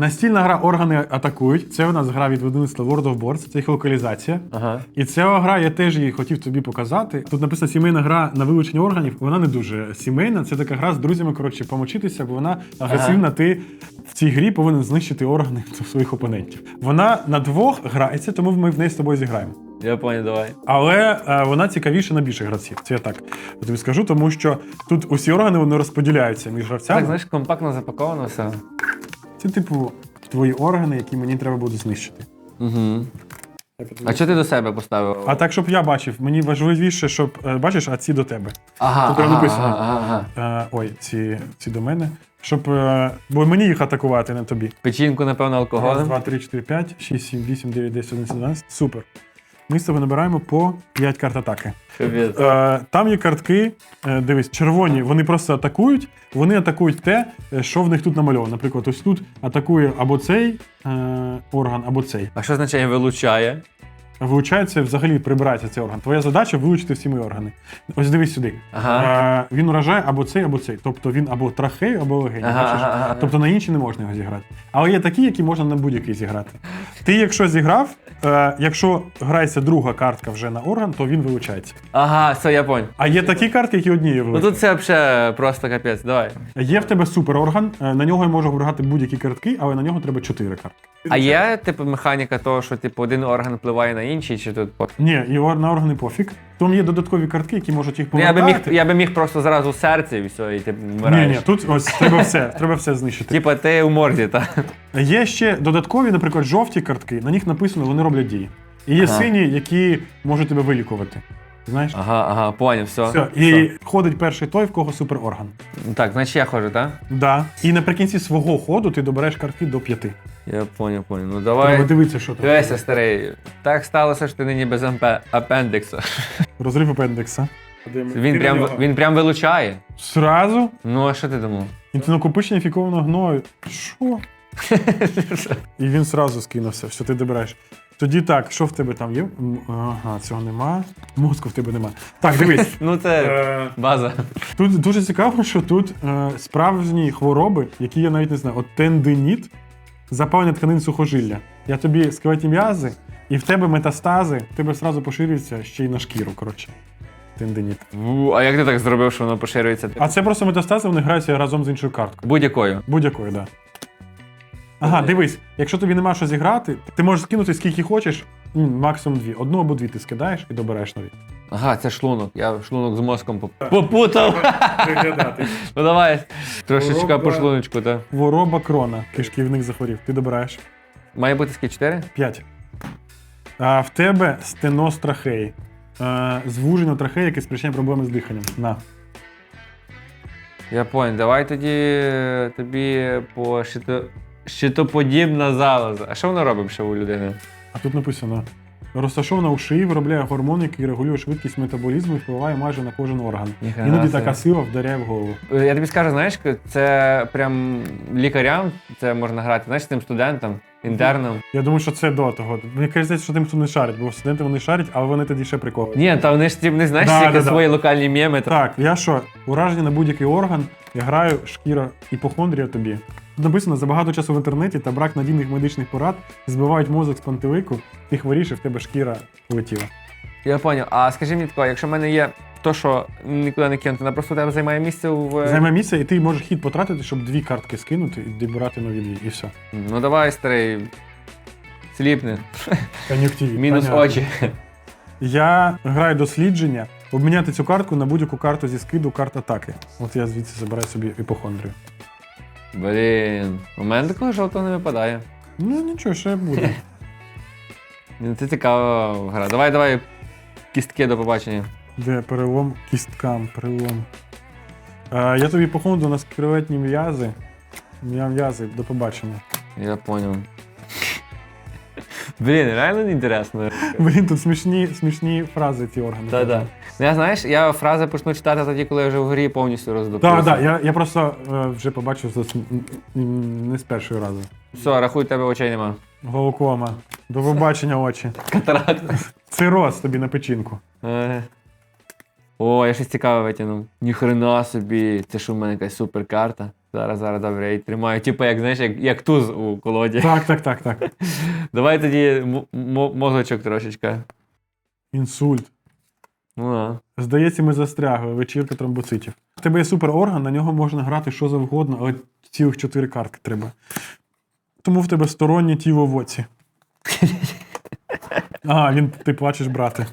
Настільна гра органи атакують. Це у нас гра від видавництва World of Boards, це їх локалізація. Ага. І ця гра, я теж її хотів тобі показати. Тут написано сімейна гра на вилучення органів. Вона не дуже сімейна. Це така гра з друзями, коротше, помочитися, бо вона агресивна. Ти в цій грі повинен знищити органи своїх опонентів. Вона на двох грається, тому ми в неї з тобою зіграємо. Я понял, давай. Але е, вона цікавіша на більше гравців. Це я так тобі скажу, тому що тут усі органи вони розподіляються між гравцями. Так, знаєш, компактно запаковано все. Це, типу, твої органи, які мені треба буде знищити. Угу. А що ти до себе поставив? А так, щоб я бачив, мені важливіше, щоб е, бачиш, а ці до тебе. ага, тут ага, написано. ага, ага. Е, ой, ці, ці до мене. Щоб. Е, бо мені їх атакувати, не тобі. Печінку, напевно, Раз, алкоголем. два, три, чотири, п'ять, шість, сім, вісім, дев'ять, десять, одинадцять, дванадцять. Супер. Ми з тобою набираємо по 5 карт атаки. Е, там є картки, е, дивись, червоні, вони просто атакують, вони атакують те, е, що в них тут намальовано. Наприклад, ось тут атакує або цей е, орган, або цей. А що означає вилучає? Вилучається, взагалі прибирається цей орган. Твоя задача вилучити всі мої органи. Ось дивись сюди. Ага. Е, він уражає або цей, або цей. Тобто він або трахею, або легень. Ага, бачиш? ага, ага. Тобто на інші не можна його зіграти. Але є такі, які можна на будь-який зіграти. Ти, якщо зіграв, е, якщо грається друга картка вже на орган, то він вилучається. Ага, все, я понял. А є такі картки, які однією Ну вилучаються. тут це взагалі просто капець, давай. Є в тебе суперорган, е, на нього я можу обрати будь-які картки, але на нього треба 4 картки. А є, типу, механіка того, що типу один орган впливає на інший, чи тут пофіг? Ні, ор- на органи пофіг. Там є додаткові картки, які можуть їх Ну, я би міг, я би міг просто зразу серце і все, і ти Ні, вмираєш. ні, тут ось треба все, треба все знищити. Типа ти у морді, так? Є ще додаткові, наприклад, жовті картки, на них написано, вони роблять дії. І є Ага. сині, які можуть тебе вилікувати. Знаєш? Ага, ага, поняв, все. Все. І ходить перший той, в кого суперорган. Так, значить я ходжу, так? Да. І наприкінці свого ходу ти добереш картки до п'яти. Я поняв, поняв. Ну давай. Треба дивитися, що там. Дивися, старий. Так сталося, що ти нині без ампе- апендиксу. Розрив апендикса. Він прям, він прям вилучає. Сразу Ну, а що ти думав? інтенокопичення фікованого гною. Що? І він сразу скинувся, все, ти добираєш. Тоді так, що в тебе там є? М, Ага, цього нема. Мозку в тебе нема. Так, дивись. Ну це Е, база. Тут дуже цікаво, що тут е, справжні хвороби, які я навіть не знаю, от тендиніт, запалення тканин сухожилля. Я тобі скелетні м'язи, і в тебе метастази, в тебе одразу поширюються ще й на шкіру, коротше. Тендиніт. Ву, А як ти так зробив, що воно поширюється? А це просто метастази, вони граються разом з іншою карткою. Будь-якою. Будь-якою, так. Да. Ага, дивись, якщо тобі нема що зіграти, ти можеш скинути скільки хочеш, м, максимум дві. Одну або дві ти скидаєш і добереш нові. Ага, це шлунок. Я шлунок з мозком поп- попутав. Виглядати. Ну давай. Трошечка по шлуночку, так. Хвороба крона. Кишківник захворів. Ти добираєш. Має бути скільки 4? 5. А в тебе стеноз трахеї. Е, звуження трахеї, яке спричиняє проблеми з диханням. На. Я понял. Давай тоді е, тобі по щито... щитоподібна залоза. А що воно робить ще у людини? А тут написано: розташована у шиї, виробляє гормон, який регулює швидкість метаболізму і впливає майже на кожен орган. Ніхрена Іноді собі. така сила вдаряє в голову. Я тобі скажу, знаєш, це прям лікарям це можна грати, знаєш, тим студентам, інтернам. Я думаю, що це до того. Мені кажеться, що тим, хто не шарить, бо студенти вони шарять, але вони тоді ще прикол. Ні, та вони ж ті, не знаєш, Да, тільки да, да. свої локальні меми. Так, я що, ураження на будь-який орган, я граю шкіра іпохондрія тобі. Написано, за багато часу в інтернеті та брак надійних медичних порад збивають мозок з пантелику, ти хворіш, і в тебе шкіра полетіла. Я поняв. А скажи мені тако, якщо в мене є то, що нікуди не кинути, вона просто у тебе займає місце в. Займе місце, і ти можеш хід потратити, щоб дві картки скинути і добирати нові дві, і все. Ну давай, старий. Сліпни. Кон'юктиві. Мінус понятно. очі. Я граю дослідження, обміняти цю картку на будь-яку карту зі скиду карт атаки. От я звідси забираю собі іпохондрію. Блін. У мене такого жовтого не випадає. Ну нічого, ще буде. Ну, Це цікава гра. Давай, давай. Кістки до побачення. Де перелом кісткам, перелом. Е, я тобі походу на скелетні м'язи. М'я- М'язи, до побачення. Я понял. Блін, реально інтересно. Блін, тут смішні, смішні фрази ці органи. Да-да. Ну, я знаєш, я фрази почну читати тоді, коли я вже в грі повністю роздопився. Так, так, я, я просто е, вже побачив це з- м, м, не з першого разу. Все, рахуй, тебе очей нема. Глаукома. До побачення очі. Катаракта. Цироз тобі на печінку. Е. О, я щось цікаве витягнув. Ніхрена собі, це що в мене якась суперкарта. Зараз, зараз, добре, я її тримаю. Типу, як знаєш, як, як туз у колоді. Так, так, так, так. Давай тоді м- м- мозочок трошечки. Інсульт. Ну, да. Здається, ми застрягли. Вечірка тромбоцитів. У тебе є суперорган, на нього можна грати що завгодно, але цілих чотири картки треба. Тому в тебе стороннє тіло в оці. А, він ти плачеш, брате.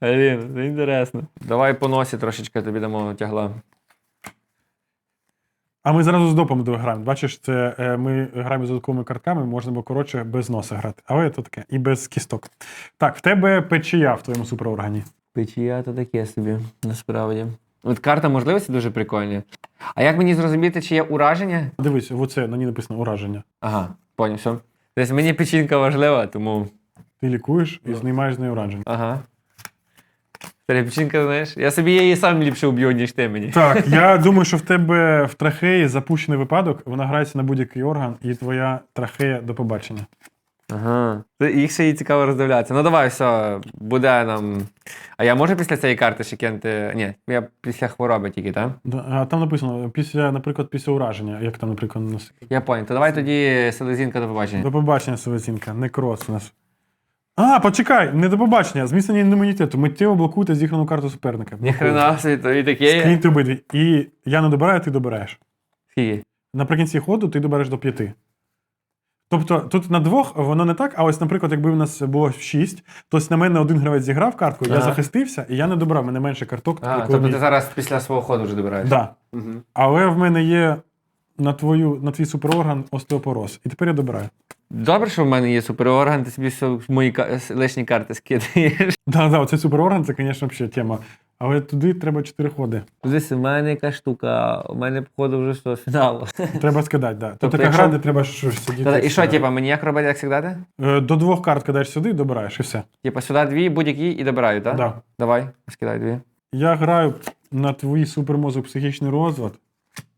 Блін, це інтересно. Давай по носі трошечки тобі дамо тягла. А ми зразу з допом граємо. Бачиш, це е, ми граємо з додатковими картками, можна було коротше без носа грати. Але то таке, і без кісток. Так, в тебе печія в твоєму супероргані. Печія то таке собі, насправді. От карта можливості дуже прикольні. А як мені зрозуміти, чи є ураження? Дивись, оце на ній написано ураження. Ага, поняв, все. Тобто мені печінка важлива, тому. Ти лікуєш і знімаєш з неї ураження. Ага. Старі, печінка, знаєш, я собі її сам ліпше уб'ю, ніж ти мені. Так, я думаю, що в тебе в трахеї запущений випадок, вона грається на будь-який орган, і твоя трахея до побачення. Ага. Їх ще і цікаво роздивлятися. Ну давай, все, буде нам. А я можу після цієї карти ще кинути. Ні, я після хвороби тільки, так? Да, А там написано, після, наприклад, після ураження, як там, наприклад, у нас. Я понял. То давай тоді селезінка до побачення. До побачення, Селезінка, некроз у нас. А, почекай, не до побачення, зміцнення імунітету. Миттєво блокуйте зіграну карту суперника. Ніхрена собі, то і таке. є. Скиньте обидві. І я не добираю, ти добираєш. Скільки? Наприкінці ходу ти добереш до п'яти. Тобто тут на двох воно не так, а ось, наприклад, якби в нас було шість, то ось на мене один гравець зіграв картку, я Ага. захистився, і я не добрав, мене менше карток. А, коли тобто мій- ти зараз після свого ходу вже добираєш. Да. Угу. Але в мене є на, твою, на твій суперорган остеопороз. І тепер я добираю. Добре, що в мене є суперорган, ти собі мої ка- лишні карти скидаєш. Да, да, оцей суперорган це, звісно, взагалі тема. Але туди треба чотири ходи. Дивись, у мене яка штука, у мене походу вже що фіналу. Треба скидати, да. Тут Тобто, така якщо- гра, де треба щось сидіти. І що, типа, мені як робити, як сідати? Е, До двох карт кидаєш сюди, добираєш і все. Типа сюди дві, будь-які і добираю, так? Да. Давай, скидай дві. Я граю на твій супермозок психічний розлад.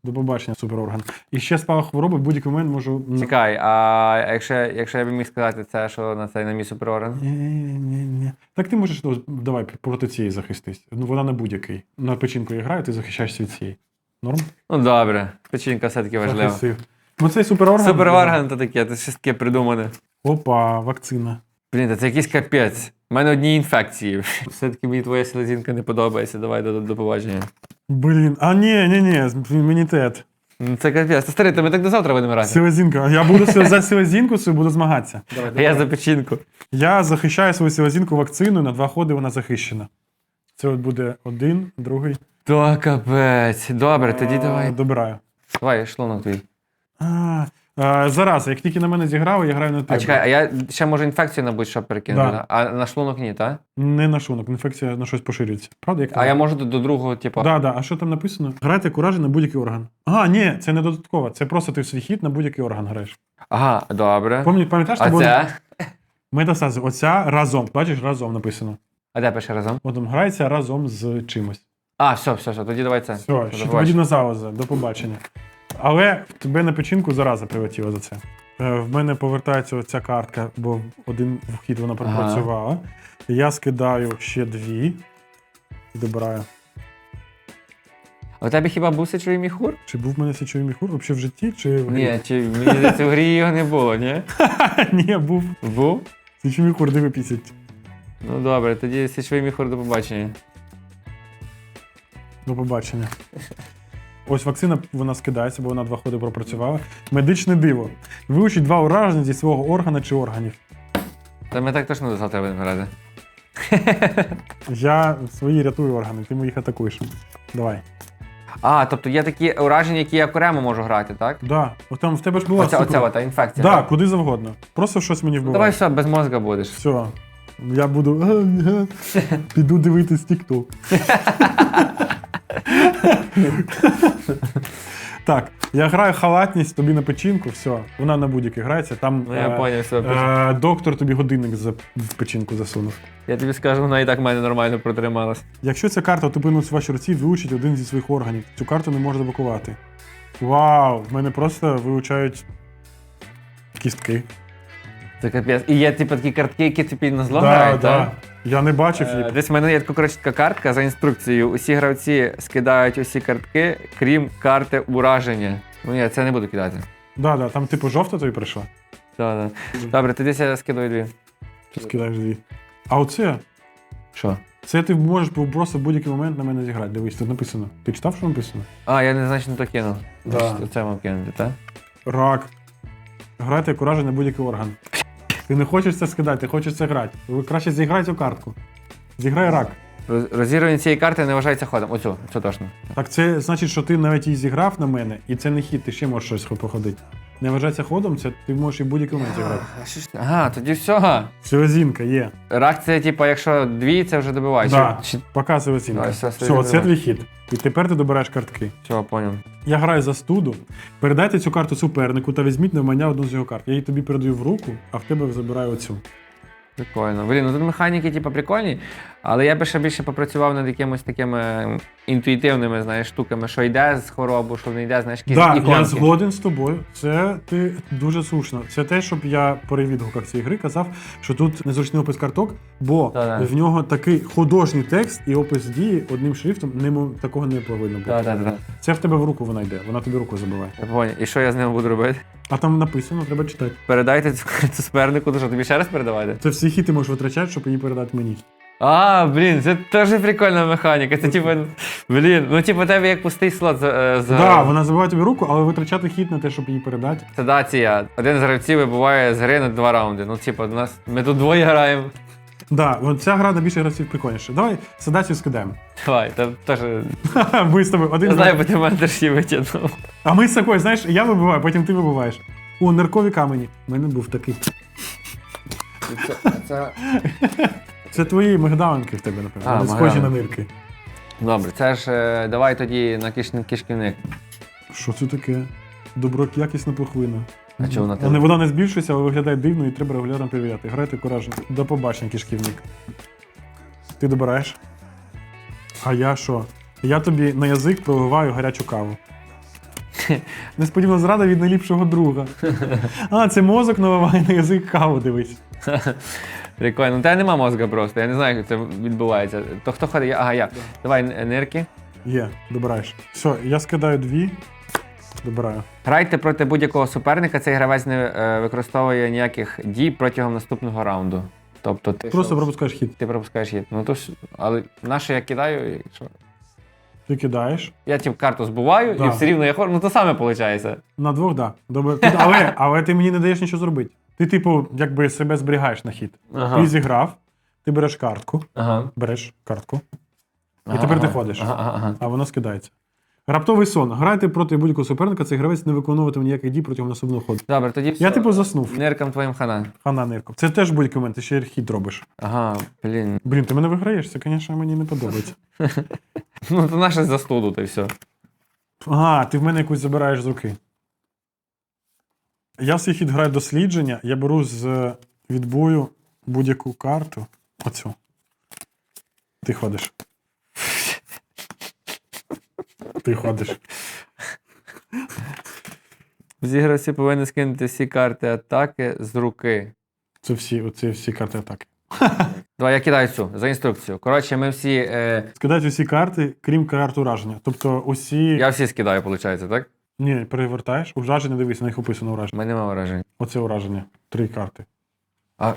До побачення, суперорган. І ще спалах хвороби в будь-який момент можу. Чекай, а якщо, якщо я б міг сказати це, що на цей на мій суперорган? Ні, ні, ні. Так ти можеш ну, давай проти цієї захистись. Ну вона на будь-який. На печінку я граю, ти захищаєшся від цієї. Норм? Ну добре, печінка все-таки важлива. Захистив. Ну цей суперорган. Суперорган то таке, це щось таке придумане. Опа, вакцина. Блін, та це якийсь капець. У мене одні інфекції. Все-таки мені твоя селезінка не подобається. Давай до, до побачення. Блін, а ні, ні, ні, імунітет. Ну, Це капець. Та старий, то ми так до завтра будемо грати. Селезінка. Я буду за селезінку свою буду змагатися. А я за печінку. Я захищаю свою селезінку вакциною, на два ходи вона захищена. Це от буде один, другий. То капець. Добре, тоді А, давай. Добираю. Давай, шлунок твій. А, а, зараз, як тільки на мене зіграли, я граю на тебе. А чекай, а я ще можу інфекцію на будь-що перекинути, Да. а на шлунок ні, так? Не на шунок, інфекція на щось поширюється. Правда? Як А я можу до, до другого, типу. Да, да. А що там написано? Грайте куражі на будь-який орган. А, ні, це не додатково. Це просто ти в свій хід на будь-який орган граєш. Ага, добре. Пам'ят- Пам'ятаєш, А це? метастази. Оця разом. Бачиш, разом написано. А де пише разом? От там грається разом з чимось. А, все, все, все, тоді давай це. Все, До ще побачення. подібна залоза. До побачення. Але в тебе на печінку зараза прилетіла за це. Е, В мене повертається оця картка, бо один вхід вона пропрацювала. Я скидаю ще дві і добираю. У тебе хіба був сечовий міхур? Чи був в мене січовий міхур взагалі в житті, чи в Ні, чи мені здається, в грі його не було, ні? Ні, був. Був? Січовий міхур, диви пісять. Ну добре, тоді сечовий міхур до побачення. До побачення. Ось вакцина вона скидається, бо вона два ходи пропрацювала. Медичне диво. Вилучіть два ураження зі свого органа чи органів. Та ми так точно до завтра будемо грати. Я свої рятую органи, ти моїх атакуєш. Давай. А, тобто є такі ураження, які я окремо можу грати, так? Да. От там в тебе ж була Оця, оця ота інфекція. Да, так? куди завгодно. Просто щось мені Ну, вбиває. давай все, без мозга будеш. Все. Я буду. Піду дивитись TikTok. так, я граю халатність тобі на печінку, все. Вона на будь-який грається. Там Ну, я е, поняв все. е, доктор тобі годинник за, в печінку засунув. Я тобі скажу, вона і так в мене нормально протрималась. Якщо ця карта опинилась в вашій руці, вилучіть один зі своїх органів. Цю карту не можна заблокувати. Вау! В мене просто вилучають кістки. Це капець. І є типу такі картки, які тобі на зло Да, грають, да. так? Я не бачив Е, її. Десь в мене є така коротше така картка за інструкцією. Усі гравці скидають усі картки, крім карти ураження. Ну ні, це не буду кидати. Да, да, там типу жовта тобі прийшла. Да, да. Добре, тоді я скидаю дві. Ти скидаєш дві. А оце, Що? це ти можеш просто в будь-який момент на мене зіграти. Дивись, тут написано. Ти читав, що написано? А, я не значно то кинув. Да. Значить, Це мав кинути, так? Рак. Грати як уражений будь-який орган. Ти не хочеш це скидати, ти хочеш це грати. Ви краще зіграй цю картку. Зіграй рак. Роз- Розірвання цієї карти не вважається ходом. Оцю, це точно. Так це значить, що ти навіть її зіграв на мене, і це не хід, ти ще можеш щось походити. Не вважається ходом, це ти можеш і в будь-який момент зіграти. Ага, тоді все. Силозінка є. Рак це, типу, якщо дві, це вже добиває. Да. Чи... Показує оцінка. Давай, все, Все, все, це твій хід. І тепер ти добираєш картки. Все, поняв. Я граю за студу. Передайте цю карту супернику та візьміть навмання одну з його карт. Я її тобі передаю в руку, а в тебе забираю оцю. Прикольно. Блін, ну тут механіки, типу, прикольні, але я би ще більше попрацював над якимось такими інтуїтивними, знаєш, штуками, що йде з хворобу, що не йде, знаєш, якісь Так, іконки. я згоден з тобою. Це ти дуже слушно. Це те, щоб я при відгуках цієї гри казав, що тут незручний опис карток, бо Да-да. в нього такий художній текст і опис дії одним шрифтом немо- такого не повинно бути. Так, так, так. Це в тебе в руку вона йде, вона тобі руку забиває. Я. І що я з ним буду робити? А там написано, треба читати. Передайте цю карту супернику, то що тобі ще раз передавати? Це всі хіти можеш витрачати, щоб її передати мені. А, блін, це теж прикольна механіка. Це типу, блін, ну типу, тебе як пустий слот за. Так, за... да, вона забиває тобі руку, але витрачати хід на те, щоб її передати. Седація. Один з гравців вибуває з гри на два раунди. Ну, типу, у нас ми тут двоє граємо. Да, от ця гра на більше гравців прикольніша. Давай седацію скидаємо. Давай, там теж. Ми з тобою один. Знаю, бо ти мене теж її витягнув. А ми з такою, знаєш, я вибиваю, потім ти вибиваєш. О, ниркові камені. У мене був такий. Це... Це твої мигдалинки в тебе, напевно. А, Вони схожі на мигдалинки. нирки. Добре, це ж е, давай тоді на киш... кишківник. Що це таке? Добро якісна пухлина. А чого вона Вона, тебе? вона не збільшується, але виглядає дивно і треба регулярно перевіряти. Грайте куражно. До побачення, кишківник. Ти добираєш? А я що? Я тобі на язик проливаю гарячу каву. Несподівана зрада від найліпшого друга. А, це мозок наливає на язик каву, дивись. Прикольно. Ну, тебе нема мозга просто, я не знаю, як це відбувається. То хто ходить? Ага, я. Давай нирки. Є, добираєш. Все, я скидаю дві. Добираю. Грайте проти будь-якого суперника, цей гравець не е, використовує ніяких дій протягом наступного раунду. Тобто ти, Просто пропускаєш хід. ти пропускаєш хід. Ну то ж, але на що я кидаю, і що? Ти кидаєш. Я типу карту збуваю Да. і все рівно я хор. Ну то саме виходить. На двох, так. Да. Добре. Ти- Але, але ти мені не даєш нічого зробити. Ти, типу, якби себе зберігаєш на хід. Ага. Ти зіграв, ти береш картку, Ага. береш картку, Ага, тепер ти ходиш. Ага, ага, ага. а вона скидається. Раптовий сон. Грайте проти будь-якого суперника, цей гравець не виконуватиме ніяких дій протягом наступного ходу. Добре, тоді все. Я типу заснув. Ниркам твоїм хана. Хана нирко. Це теж будь-який момент, ти ще хід робиш. Ага, блін. Блін, ти мене виграєш, це, звісно, мені не подобається. Ну то наше застуду, та й все. Ага, ти в мене якусь забираєш з руки. Я в свій хід граю дослідження, я беру з відбою будь-яку карту. Оцю. Ти ходиш. Ти ходиш. Всі гравці повинні скинути всі карти атаки з руки. Це всі, оці всі карти атаки. Давай я кидаю цю за інструкцію. Коротше, ми всі. Е, Скидають усі карти, крім карт ураження. Тобто усі. я всі скидаю, виходить, так? Ні, перевертаєш, ураження дивись, на них описано У ураження. мене немає вражень. Оце ураження. Три карти. А,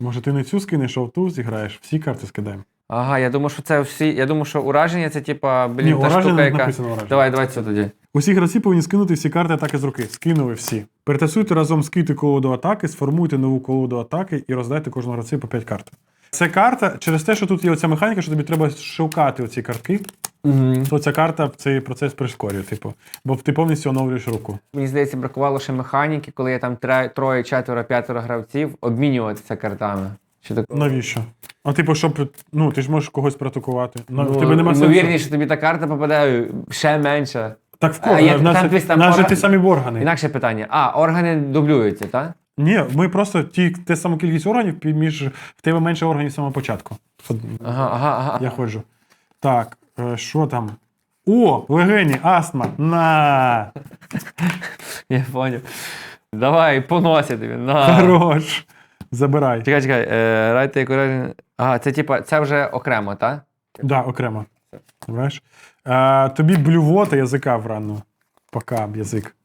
Може, ти не цю скинеш, а в ту зіграєш. Всі карти скидаємо. Ага, я думаю, що це всі. Я думаю, що ураження це типа, блін, Ні, та ураження штука, не яка. написано ураження. Давай, давай це тоді. Усі гравці повинні скинути всі карти атаки з руки. Скинули всі. Перетасуйте разом скити колоду атаки, сформуйте нову колоду атаки і роздайте кожному гравцю по 5 карт. Це карта через те, що тут є оця механіка, що тобі треба шукати оці картки, Угу. то ця карта цей процес прискорює, типу. Бо ти повністю оновлюєш руку. Мені здається, бракувало ще механіки, коли є там тре- троє, четверо, п'ятеро гравців, обмінюватися картами. Що так? Навіщо? А типу, щоб ну ти ж можеш когось протокувати. На Ну, тебе нема сенсу. ймовірніше, тобі та карта попадає ще менше. Так в А, кого? В нас, там там в нас же ті самі органи. Інакше питання. А, органи дублюються, так? Ні, ми просто ті, те саму кількість органів, між в тебе менше органів з самого початку. Ага, ага, ага. Я ходжу. Так, е, що там? О, легені, астма. На! Я поняв. Давай, поносить тобі. На. Хорош. Забирай. Чекай, чекай, е, райте як Ага, це типа, це вже окремо, так? Да, окремо. Знаєш? А, тобі блювота язика врано. Пока Пока язик.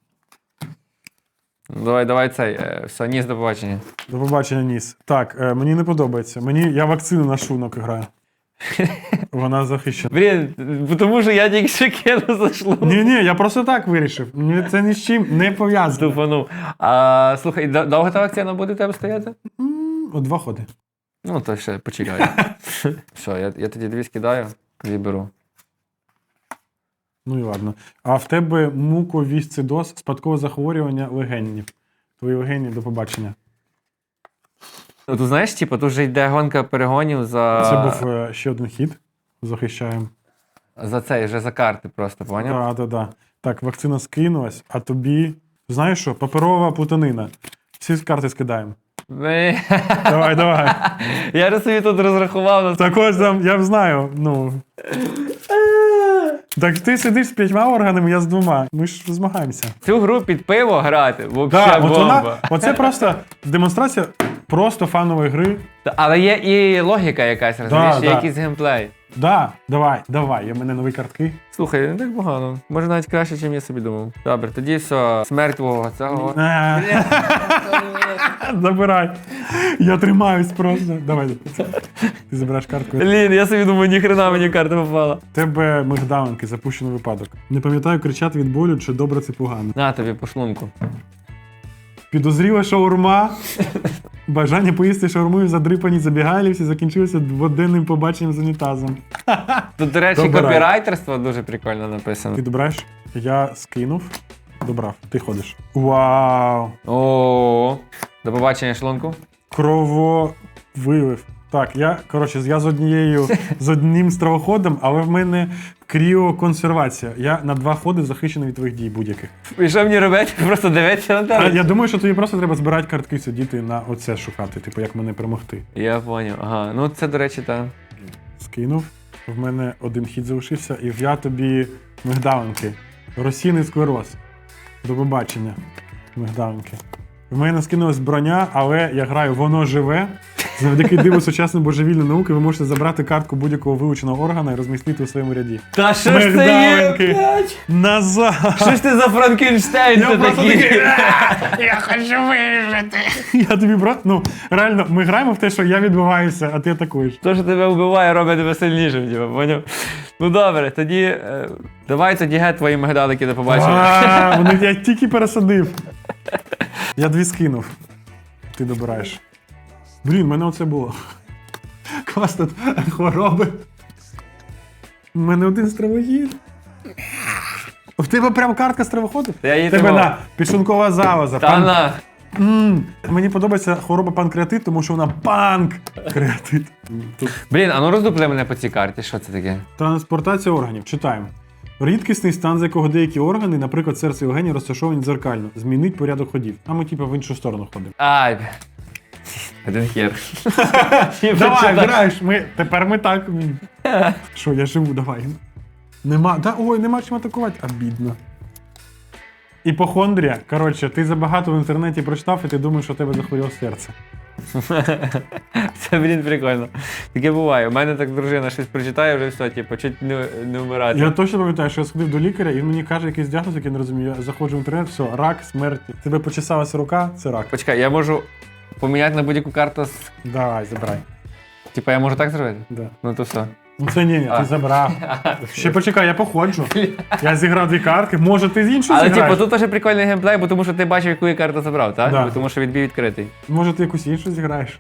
Давай, давай цей. Е, все, ніс до побачення. До побачення, ніс. Так, е, мені не подобається. Мені я вакцину на шунок граю. Вона захищена. Блін, тому що я тільки що кину зайшло. Ні, ні, я просто так вирішив. Ні, Це ні з чим не пов'язано. Тупанув. А, слухай, до- довго та вакцина буде у тебе стояти? М, два ходи. Ну, то ще почекай. Все, я, я тоді дві скидаю, дві беру. Ну і ладно. А в тебе муковісцидоз, спадкове захворювання легенів. Твої легені до побачення. Ну, тут знаєш, типу, тут вже йде гонка перегонів за, Це був е, ще один хід. Захищаємо. за цей, вже за карти просто, поняв? Так, так, так. Так, вакцина скинулась, а тобі. Знаєш що? Паперова плутанина. Всі карти скидаємо. Ні. Давай, давай. Я ж собі тут розрахував на Так ось там, я б знаю. Ну. Так ти сидиш з п'ятьма органами, я з двома. Ми ж змагаємося. цю гру під пиво грати. Да, от бомба. вона, оце просто демонстрація просто фанової гри. Але є і логіка якась, розумієш, є да. якийсь геймплей. Да, давай, давай, є в мене нові картки. Слухай, не так погано. Може навіть краще, ніж я собі думав. Добре, тоді все, смерть твого цього. Е, Забирай. Я тримаюсь просто. Давай. Ти забираєш картку. Блін, я собі думаю, ніхрена мені карта попала. В Тебе мигдалинки, запущений випадок. Не пам'ятаю, кричати від болю, чи добре це погано. На тобі по шлунку. Підозріла шаурма. Бажання поїсти шаурму і задрипані забігайлівці закінчилося дводенним побаченням з унітазом. Тут, до речі, Добирай. копірайтерство дуже прикольно написано. Ти добираєш? Я скинув. Добрав. Ти ходиш. Вау! О, до побачення шлунку. Крововилив. Так, я, коротше, я з однією, з одним стравоходом, але в мене кріоконсервація. Я на два ходи захищений від твоїх дій будь-яких. І що мені робити? Просто дивитися на А тебе. я думаю, що тобі просто треба збирати картки, сидіти на оце шукати, типу, як мене перемогти. Я поняв. Ага, ну це, до речі, так. Скинув. В мене один хід залишився, і я тобі мигдалинки. Російний склероз. До побачення. Мигдалинки. В мене скинулась броня, але я граю воно живе. Завдяки диву сучасної божевільної науки ви можете забрати картку будь-якого вилученого органа і розмістити у своєму ряді. Та що ж це є? Мигдалинки. блядь? Назад! Що ж ти за Франкенштейн? Я такий? такий, Я хочу вижити. Я тобі просто. Ну, реально, ми граємо в те, що я відбиваюся, а ти атакуєш. То, що тебе вбиває, робить тебе сильнішим, типу, поняв? Ну добре, тоді е, давай тоді геть твої мигдалики до побачення. А, Вони я тільки пересадив. Я дві скинув. Ти добираєш. Блін, в мене оце було. Клас тут хвороби. У мене один стравохід. В тебе прям картка стравоходу? Я її тебе тримав. на підшлункова залоза. Та пан- на. М, Мені подобається хвороба панкреатит, тому що вона панк-креатит. Тут Блін, а ну роздупли мене по цій карті, що це таке? Трансплантація органів. Читаємо. Рідкісний стан, з якого деякі органи, наприклад, серце і легені, розташовані дзеркально. Змінить порядок ходів. А ми, типу, в іншу сторону ходимо. Ай. Один хер. Давай, граєш, ми, тепер ми так. Що, я живу, давай. Нема. Да, ой, нема чим атакувати. Обідно. Іпохондрія. Коротше, ти забагато в інтернеті прочитав, і ти думаєш, що у тебе захворіло серце. Це, блін, прикольно. Таке буває. У мене так дружина щось прочитає, вже все, типу, чуть не, не вмирати. Я точно пам'ятаю, що я сходив до лікаря, і він мені каже якийсь діагноз, який я не розумію. Я заходжу в інтернет, все, рак, смерть. Тебе почесалася рука, це рак. Почекай, я можу поміняти на будь-яку карту з. Давай, забирай. Типа я можу так зробити? Да. Ну то все. Ну це ні, ні, ти А. забрав. Ще почекай, я походжу. Я зіграв дві картки. Може, ти з іншою Але зіграєш? типу, тут теж прикольний геймплей, бо тому що ти бачив, яку я карту забрав, так? Да. Бо Тому що відбій відкритий. Може, ти якусь іншу зіграєш?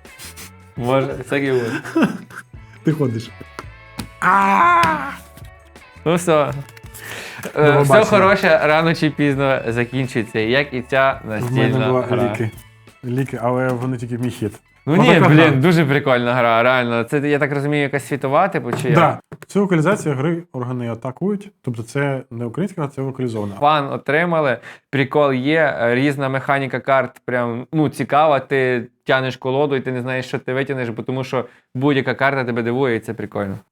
Може, всякий буде. Ти ходиш. Ну все. Е, Все побачення. хороше рано чи пізно закінчується, як і ця В мене настільна гра. ліки. Ліки, але вони тільки в мій хід. Ну Отака ні, гра. блін, дуже прикольна гра, реально. Це я так розумію, якась світова, типу, чи як? Да. Це локалізація гри органи атакують. Тобто це не українська, гра, це локалізована. Фан отримали, прикол є, е, різна механіка карт, прям ну, цікава. Ти тянеш колоду і ти не знаєш, що ти витягнеш, бо тому що будь-яка карта тебе дивує, і це прикольно.